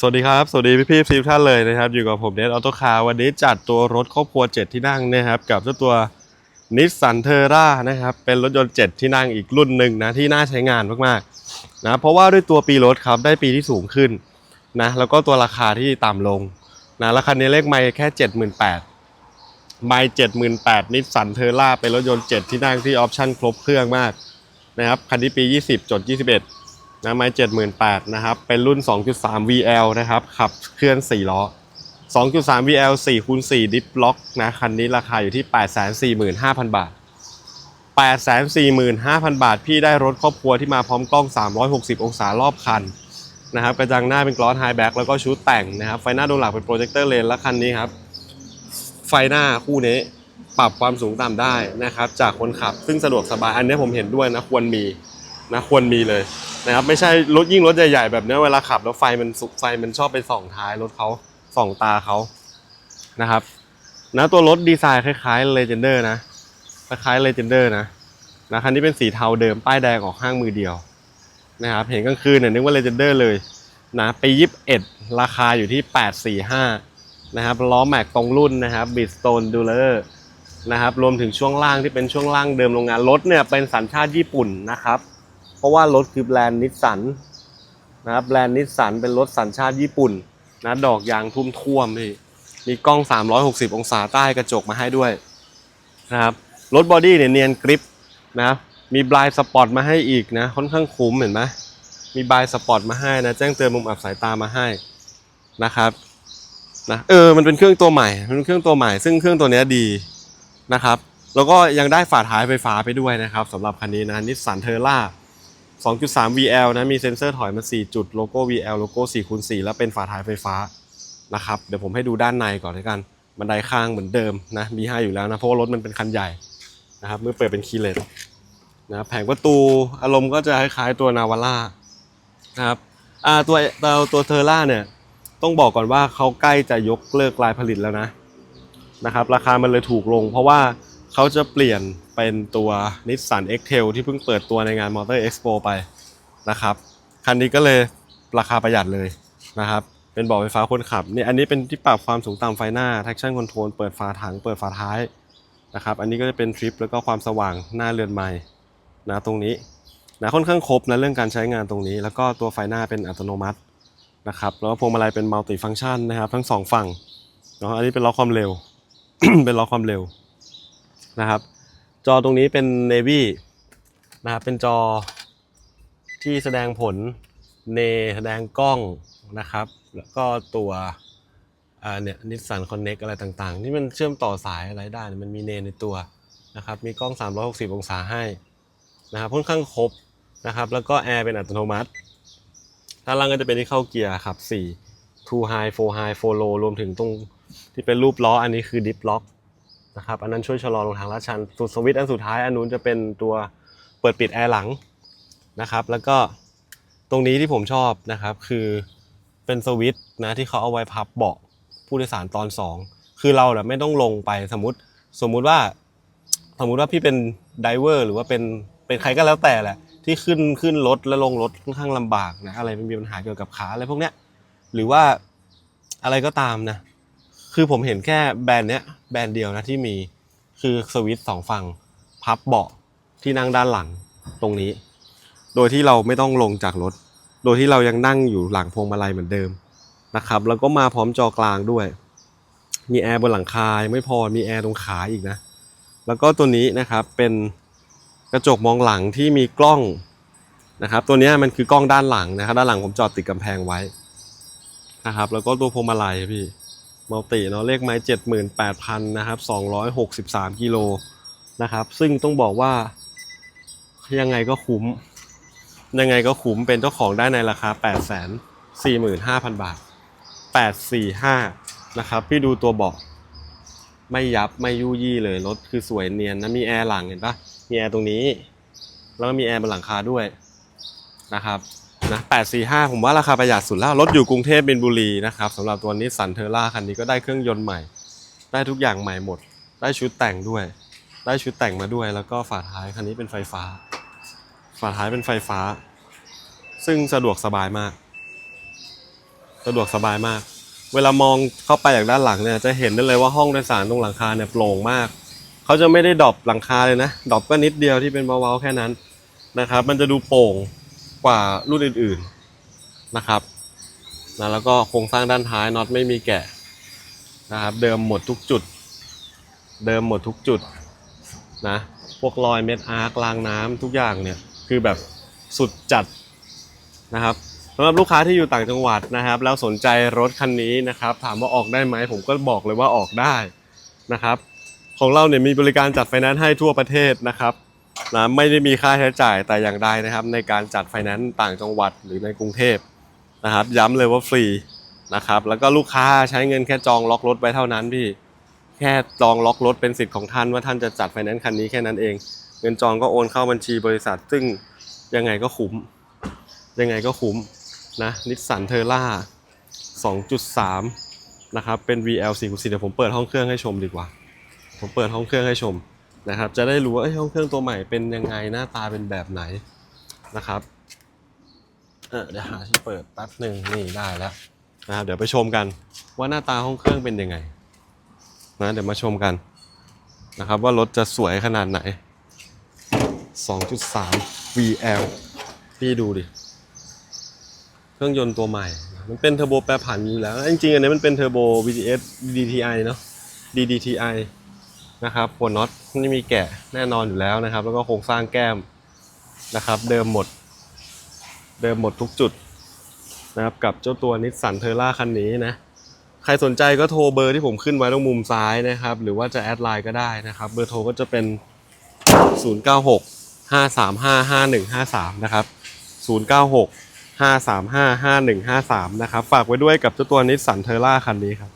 สวัสดีครับ สวัสดีพี่ๆทุกท่านเลยนะครับ อยู่กับผมเนทออโตคาร์วันนี้จัดตัวรถครอบครัว 7 ที่นั่งนะครับ กับเจ้าตัวนิสสันเทอร่านะครับ เป็นรถยนต์ 7 ที่นั่งอีกรุ่นหนึ่งนะที่น่าใช้งานมากๆนะเพราะว่าด้วยตัวปีรถครับได้ปีที่สูงขึ้นนะแล้วก็ตัวราคาที่ต่ำลงนะราคานี้เลขไม่แค่ 78,000ไม่78,000นิสสันเทอร่าเป็นรถยนต์ 7 ที่นั่งที่ออปชั่นครบเครื่องมากนะครับคันนี้ปี 20จด21 นะไม้เจ็ดหมื่นแปดนะครับ เป็นรุ่น 2.3 VL นะครับ ขับเคลื่อน 4 ล้อ 2.3 VL 4คูณ4ดิฟล็อกนะ คันนี้ราคาอยู่ที่ 845,000 บาท 845,000 บาท พี่ได้รถครอบครัวที่มาพร้อมกล้อง 360 องศารอบคันนะครับ กระจังหน้าเป็นกลอสไฮแบ็กแล้วก็ชุดแต่งนะครับ ไฟหน้าดวงหลักเป็นโปรเจคเตอร์เลนและคันนี้ครับ ไฟหน้าคู่นี้ปรับความสูงต่ำได้นะครับ จากคนขับซึ่งสะดวกสบายอันนี้ผมเห็นด้วยนะควรมี นะควรมีเลยนะครับไม่ใช่รถยิ่งรถใหญ่ๆแบบนี้เวลาขับแล้วไฟมันสุกไฟมันชอบไปส่องท้ายรถเขาส่องตาเขานะครับนะตัวรถดีไซน์คล้ายๆ Legender นะคล้ายๆ Legender นะนะคันนี้เป็นสีเทาเดิมป้ายแดงออกห้างมือเดียวนะครับเห็นกลางคืนเนี่ยนึกว่า Legender เลยนะปี21ราคาอยู่ที่ 845นะครับล้อแม็กตรงรุ่นนะครับบิสโตนดูเลอร์นะครับรวมถึงช่วงล่างที่เป็นช่วงล่างเดิมโรงงานรถเนี่ยเป็นสัญชาติญี่ปุ่นนะครับ ราะว่ารถคือแบรนด์นิสสันนะครับแบรนด์นิสสันเป็นรถสัญชาติญี่ปุ่นนะดอกยางทุ่มท่วมพี่มีกล้อง 360 องศาใต้กระจกมาให้ด้วยนะครับรถบอดี้เนี่ยเนียนกริปนะครับมีบลายสปอตมาให้อีกนะค่อนข้างคุ้มเห็นไหมมีบลายสปอตมาให้นะแจ้งเตือนมุมอับสายตามาให้นะครับนะเออมันเป็นเครื่องตัวใหม่มันเป็นเครื่องตัวใหม่ ซึ่งเครื่องตัวนี้ดีนะครับ แล้วก็ยังได้ฝาท้ายไฟฟ้าไปด้วยนะครับสำหรับคันนี้นะนิสสันเทอร่า 2.3 VL นะมีเซ็นเซอร์ถอยมา 4 จุดโลโก้ VL โลโก้4คูณ4แล้วเป็นฝาท้ายไฟฟ้านะครับเดี๋ยวผมให้ดูด้านในก่อนเลยกัน บันไดข้างเหมือนเดิมนะมีให้อยู่แล้วนะเพราะว่ารถมันเป็นคันใหญ่นะครับเมื่อเปิดเป็นคีเลสนะแผงประตูอารมณ์ก็จะคล้ายๆตัวนาวาร่านะครับอ่าตัวตัวตัวเทอร่าเนี่ยต้องบอกก่อนว่าเขาใกล้จะยกเลิกลายผลิตแล้วนะนะครับราคามันเลยถูกลง เพราะว่า เขาจะเปลี่ยนเป็นตัว Nissan X-Trail ที่เพิ่งเปิดตัวในงาน Motor Expo ไปนะครับ คันนี้ก็เลยราคาประหยัดเลยนะครับ เป็นเบาะไฟฟ้าคนขับนี่อันนี้เป็นที่ปรับความสูงต่ำไฟหน้า traction control เปิดฝาถัง เปิดฝาท้ายนะครับ อันนี้ก็จะเป็นทริปแล้วก็ความสว่างหน้าเรือนไม้นะตรงนี้นะค่อนข้างครบนะเรื่องการใช้งานตรงนี้ แล้วก็ตัวไฟหน้าเป็นอัตโนมัตินะครับแล้วพวงมาลัยเป็นมัลติฟัง c t ชันนะครับ ทั้งสองฝั่งเนาะอันนี้เป็นล็อกความเร็ว เป็นล็อกความเร็ว นะครับ จอตรงนี้เป็น Navy นะครับเป็นจอที่แสดงผลเนแสดงกล้องนะครับ แล้วก็ตัวเนี่ยนิสสันคอนเน็กอะไรต่างๆ ที่มันเชื่อมต่อสายอะไรได้ มันมีเนในตัวนะครับ มีกล้อง 360 องศาให้นะครับค่อนข้างครบนะครับ แล้วก็แอร์เป็นอัตโนมัติด้านล่างก็จะเป็นที่เข้าเกียร์ขับ 4 2 high 4 high 4 low รวมถึงตรงที่เป็นรูปล้ออันนี้คือ dip lock นะครับอันนั้นช่วยชะลอลงทางลาดชันส่วนสวิตอันสุดท้ายอันนู้นจะเป็นตัวเปิดปิดแอร์หลังนะครับ แล้วก็ตรงนี้ที่ผมชอบนะครับ คือเป็นสวิตนะที่เขาเอาไว้พับเบาะผู้โดยสารตอน 2 คือเราเนี่ยไม่ต้องลงไปสมมติสมมุติว่า สมมุติว่าพี่เป็นไดเวอร์หรือว่าเป็นเป็นใครก็แล้วแต่แหละ ที่ขึ้นขึ้นรถแล้วลงรถค่อนข้างลำบากนะอะไรมันมีปัญหาเกี่ยวกับขาอะไรพวกเนี้ยหรือว่าอะไรก็ตามนะ คือผมเห็นแค่แบรนด์เนี้ยแบรนด์เดียวนะที่มีคือสวิตช์สองฝั่งพับเบาะที่นั่งด้านหลังตรงนี้ โดยที่เราไม่ต้องลงจากรถ โดยที่เรายังนั่งอยู่หลังพวงมาลัยเหมือนเดิมนะครับ แล้วก็มาพร้อมจอกลางด้วย มีแอร์บนหลังคายไม่พอมีแอร์ตรงขาอีกนะ แล้วก็ตัวนี้นะครับเป็นกระจกมองหลังที่มีกล้องนะครับ ตัวเนี้ยมันคือกล้องด้านหลังนะครับ ด้านหลังผมจอดติดกำแพงไว้นะครับ แล้วก็ตัวพวงมาลัยพี่ มัลติเนาะเลขไม้เจ็ดหมื่นแปดพันนะครับสองร้อยหกสิบสามกิโลนะครับ ซึ่งต้องบอกว่า ยังไงก็คุ้ม ยังไงก็คุ้มเป็นเจ้าของได้ในราคาแปดแสนสี่หมื่นห้าพันบาทแปดสี่ห้านะครับ พี่ดูตัวเบาะไม่ยับไม่ยุยี่เลย รถคือสวยเนียนนะมีแอร์หลังเห็นปะมีแอร์ตรงนี้ แล้วก็มีแอร์บนหลังคาด้วยนะครับ นะ845 ผมว่าราคาประหยัดสุดแล้ว รถอยู่กรุงเทพบินบุรีนะครับสำหรับตัวนิสสันเทอร่าคันนี้ก็ได้เครื่องยนต์ใหม่ ได้ทุกอย่างใหม่หมด ได้ชุดแต่งด้วย ได้ชุดแต่งมาด้วย แล้วก็ฝาท้ายคันนี้เป็นไฟฟ้า ฝาท้ายเป็นไฟฟ้า ซึ่งสะดวกสบายมาก สะดวกสบายมาก เวลามองเข้าไปจากด้านหลังเนี่ยจะเห็นได้เลยว่าห้องโดยสารตรงหลังคาเนี่ยโปร่งมาก เขาจะไม่ได้ดรอปหลังคาเลยนะดรอปก็นิดเดียวที่เป็นเบาๆแค่นั้นนะครับ มันจะดูโปร่ง กว่ารุ่นอื่นๆนะครับนะแล้วก็โครงสร้างด้านท้ายน็อตไม่มีแกะนะครับ เดิมหมดทุกจุด เดิมหมดทุกจุดนะพวกรอยเม็ดอาร์ครางน้ำทุกอย่างเนี่ยคือแบบสุดจัดนะครับสำหรับลูกค้าที่อยู่ต่างจังหวัดนะครับ แล้วสนใจรถคันนี้นะครับ ถามว่าออกได้ไหมผมก็บอกเลยว่าออกได้นะครับ ของเราเนี่ยมีบริการจัดไฟแนนซ์ให้ทั่วประเทศนะครับ นะไม่ได้มีค่าใช้จ่ายแต่อย่างใดนะครับ ในการจัดไฟแนนซ์ต่างจังหวัดหรือในกรุงเทพนะครับ ย้ำเลยว่าฟรีนะครับ แล้วก็ลูกค้าใช้เงินแค่จองล็อกรถไว้เท่านั้นพี่แค่จองล็อกรถเป็นสิทธิ์ของท่านว่าท่านจะจัดไฟแนนซ์คันนี้แค่นั้นเอง เงินจองก็โอนเข้าบัญชีบริษัท ซึ่งยังไงก็คุ้ม ยังไงก็คุ้มนะนิสสันเทอร่า2.3 นะครับ เป็น VL 4 4เดี๋ยวผมเปิดห้องเครื่องให้ชมดีกว่า ผมเปิดห้องเครื่องให้ชม นะครับ จะได้รู้ว่าห้องเครื่องตัวใหม่เป็นยังไงหน้าตาเป็นแบบไหนนะครับเเดี๋ยวหาที่เปิดแป๊บหนึ่งนี่ได้แล้วนะครับเดี๋ยวไปชมกันว่าหน้าตาห้องเครื่องเป็นยังไงนะเดี๋ยวมาชมกันนะครับว่ารถจะสวยขนาดไหน 2.3 VL พี่ดูดิ เครื่องยนต์ตัวใหม่ มันเป็นเทอร์โบแปรผันอยู่แล้ว จริงๆ อันนี้มันเป็นเทอร์โบ VTS DTI เนาะ DDTI นะครับหัวน็อตนี่มีแกะแน่นอนอยู่แล้วนะครับ แล้วก็โครงสร้างแก้มนะครับ เดิมหมด เดิมหมดทุกจุดนะครับกับเจ้าตัวนิสสันเทอร่าคันนี้นะใครสนใจก็โทรเบอร์ที่ผมขึ้นไว้ตรงมุมซ้ายนะครับ หรือว่าจะแอดไลน์ก็ได้นะครับ เบอร์โทรก็จะเป็น 096 535 5153 นะครับ 096 535 5153 นะครับ ฝากไว้ด้วยกับเจ้าตัวนิสสันเทอร่าคันนี้ครับ